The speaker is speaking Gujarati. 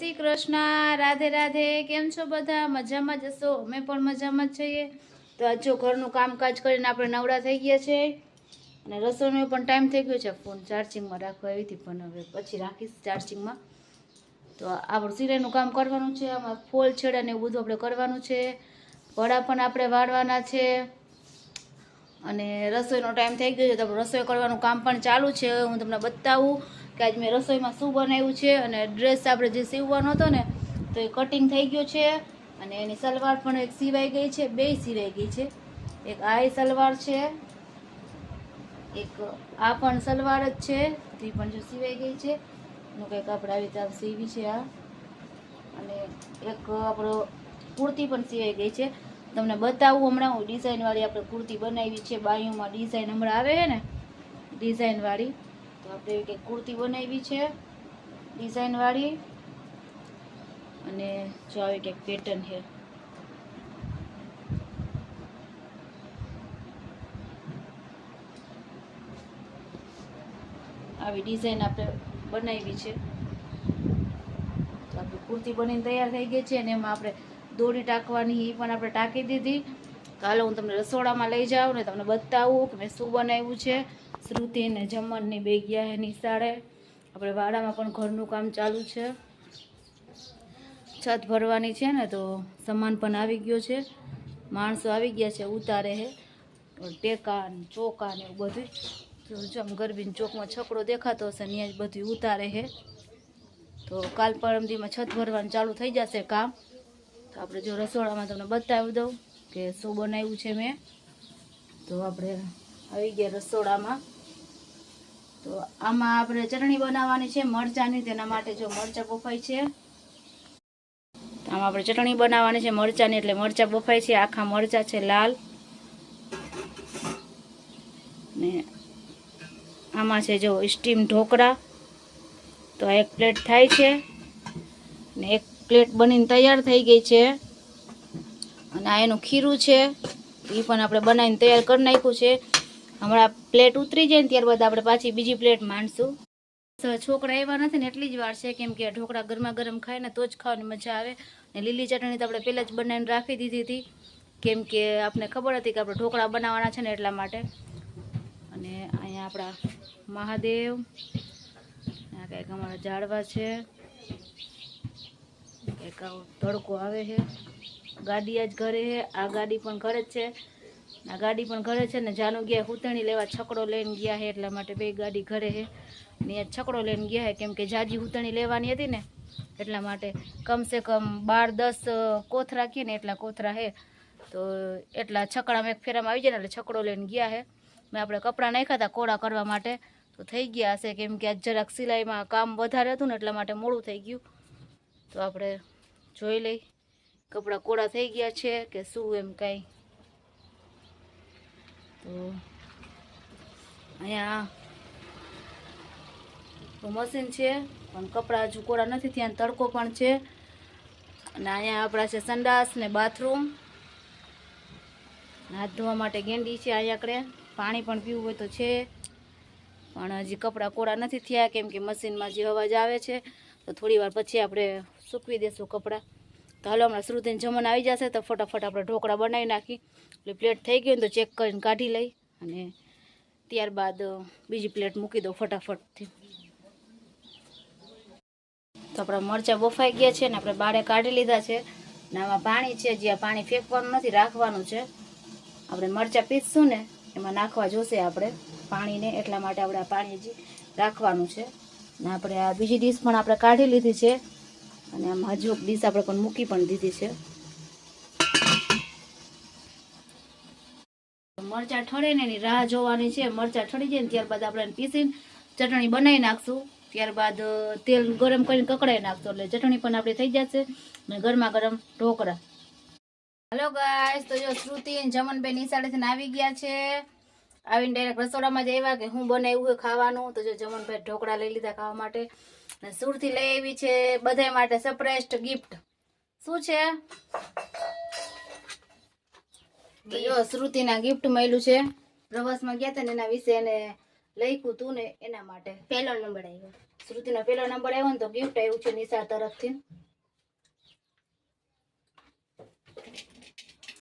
શ્રી કૃષ્ણ, રાધે રાધે, કેમ છો બધા? મજામાં જ હશો? અમે પણ મજામાં જ છીએ. તો આજો ઘરનું કામકાજ કરીને આપણે નવરા થઈ ગયા છે. અને રસોઈનો પણ ટાઈમ થઈ ગયો છે. ફોન ચાર્જિંગમાં રાખવા એવી હતી, પણ હવે પછી રાખીશ ચાર્જિંગમાં તો આપણું સિલાઈનું કામ કરવાનું છે, આમાં ફોલ છેડા ને એવું બધું આપણે કરવાનું છે. વડા પણ આપણે વાળવાના છે. અને રસોઈનો ટાઈમ થઈ ગયો છે, તો રસોઈ કરવાનું કામ પણ ચાલુ છે. હું તમને બતાવું કે આજ મેં રસોઈમાં શું બનાવ્યું છે અને ડ્રેસ આપણે જે સીવવાનો હતો ને, તો એ કટિંગ થઈ ગયો છે અને એની સલવાર પણ એક સિવાઈ ગઈ છે, બે સિવાઈ ગઈ છે. એક આ સલવાર છે, એક આ પણ સલવાર જ છે તે પણ જો સિવાઈ ગઈ છે. એનું કંઈક આપણે આવી રીતે સીવી છે આ. અને એક આપણો કુર્તી પણ સિવાઈ ગઈ છે. તમને બતાવું હમણાં, હું ડિઝાઇનવાળી આપણે કુર્તી બનાવી છે, બાયુમાં ડિઝાઇન હમણાં આવે છે ને ડિઝાઇનવાળી તો આપણે એવી કુર્તી બનાવી છે ડિઝાઇનવાળી અને જો આવી કંઈક પેટર્ન છે. આવી ડિઝાઇન આપણે બનાવી છે. તો આપણી કુર્તી બનીને તૈયાર થઈ ગઈ છે અને એમાં આપણે દોરી ટાંકવાની એ પણ આપણે ટાંકી દીધી. કાલે હું તમને રસોડામાં લઈ જાઉં ને તમને બતાવું કે મેં શું બનાવ્યું છે. શ્રુતિ ને જમણની બે ગયા હે નિશાળે આપણે વાડામાં પણ ઘરનું કામ ચાલુ છે. છત ભરવાની છે ને તો સામાન પણ આવી ગયો છે. માણસો આવી ગયા છે ઉતારે હે. ટેકા ને ચોકા ને એવું બધું તો જમ ગરબીન ચોકમાં છકડો દેખાતો હશે ત્યાં જ બધું ઉતારે હે. તો કાલ પરમદીમાં છત ભરવાનું ચાલુ થઈ જશે કામ. તો આપણે જો રસોડામાં તમને બતાવી દઉં કે શું બનાવ્યું છે મેં. તો આપણે આવી ગયા રસોડામાં. તો આમાં આપણે ચટણી બનાવવાની છે મરચાંની, તેના માટે જો મરચાં બફાય છે. આમાં આપણે ચટણી બનાવવાની છે મરચાંની, એટલે મરચાં બફાય છે, આખા મરચાં છે લાલ. ને આમાં છે જો સ્ટીમ ઢોકળા. તો આ એક પ્લેટ થાય છે. ને એક પ્લેટ બનીને તૈયાર થઈ ગઈ છે. અને આ એનું ખીરું છે. એ પણ આપણે બનાવીને તૈયાર કરી નાખ્યું છે. હમણાં પ્લેટ ઉતરી જાય ને ત્યારબાદ આપણે પાછી બીજી પ્લેટ માંડશું. છોકરા એવા નથી ને એટલી જ વાર છે કેમ કે ઢોકળા ગરમા ગરમ ખાય ને તો જ ખાવાની મજા આવે. ને લીલી ચટણી તો આપણે પહેલાં જ બનાવીને રાખી દીધી હતી. કેમ કે આપણે ખબર હતી કે આપણે ઢોકળા બનાવવાના છે ને એટલા માટે. અને અહીંયા આપણા મહાદેવ, આ કંઈક અમારા ઝાડવા છે. કંઈક તડકો આવે છે. ગાડી આ જ ઘરે છે. આ ગાડી પણ ઘરે જ છે. આ ગાડી પણ ઘરે છે ને જાનુ ગયા હુતણી લેવા છકડો લઈને ગયા છે, એટલા માટે બે ગાડી ઘરે છે. ને છકડો લઈને ગયા છે, કેમ કે જાજી હુતણી લેવાની હતી ને, એટલા માટે કમસે કમ બાર દસ કોથરા કીએ ને એટલા કોથરા છે. તો એટલા છકડામાં એક ફેરામાં આવી જાય ને એટલે છકડો લઈને ગયા છે. મેં આપણે કપડાં નાખ્યા હતા કોળા કરવા માટે, તો થઈ ગયા હશે, કેમ કે આજ જરાક સિલાઈમાં કામ વધારે હતું ને એટલા માટે મોડું થઈ ગયું. તો આપણે જોઈ લઈ, કપડાં કોળા થઈ ગયા છે કે શું એમ કાંઈ. તો અહીંયા તો મશીન છે, પણ કપડાં હજુ કોળા નથી ત્યાં તડકો પણ છે. અને અહીંયા આપણા છે સંડાસ ને બાથરૂમ હાથ ધોવા માટે ગેંડી છે અહીંયા આગળ. પાણી પણ પીવું હોય તો છે. પણ હજી કપડાં કોળા નથી થયા, કેમ કે મશીનમાં જે અવાજ આવે છે, તો થોડી વાર પછી આપણે સૂકવી દઈશું કપડાં. તો હાલો હમણાં શ્રુતિને જમણ આવી જશે તો ફટાફટ આપણે ઢોકળા બનાવી નાખી. એટલે પ્લેટ થઈ ગઈ તો ચેક કરીને કાઢી લઈ અને ત્યારબાદ બીજી પ્લેટ મૂકી દો ફટાફટથી. તો આપણા મરચાં બફાઈ ગયા છે ને આપણે બાળે કાઢી લીધા છે. ને આમાં પાણી છે જ્યાં પાણી ફેંકવાનું નથી, રાખવાનું છે. આપણે મરચાં પીસશું ને, એમાં નાખવા જોશે આપણે પાણીને, એટલા માટે આપણે આ પાણી રાખવાનું છે. ને આપણે આ બીજી ડીશ પણ આપણે કાઢી લીધી છે. અને આમ હજુ એક ડીશ આપણે પણ મૂકી પણ દીધી છે. મરચાં ઠળે ને એની રાહ જોવાની છે. મરચાં ઠળી જાય ને ત્યારબાદ આપણે પીસીને ચટણી બનાવી નાખશું. ત્યારબાદ તેલ ગરમ કરીને કકડાઈ નાખશું એટલે ચટણી પણ આપણી થઈ જશે ને ગરમા ગરમ ઢોકળા. હલો ગાય તો જો શ્રુતિ અને જમનબેન નિશાળેથી આવી ગયા છે. આવીને ડાયરેક્ટ રસોડામાં જ આવ્યા કે હું બનાવ્યું હોય ખાવાનું. તો જો જમનભાઈ ઢોકળા લઈ લીધા ખાવા માટે. અને સુરથી લઈ આવી છે બધા માટે સરપ્રાઈઝ ગિફ્ટ શું છે? જો શ્રુતિના ગિફ્ટ મળ્યું છે. પ્રવાસમાં ગયા હતા ને એના વિશે એને લખ્યું તું ને એના માટે. પહેલો નંબર આવ્યો. શ્રુતિનો પહેલો નંબર આવ્યો ને તો ગિફ્ટ આવ્યું છે નિશા તરફથી.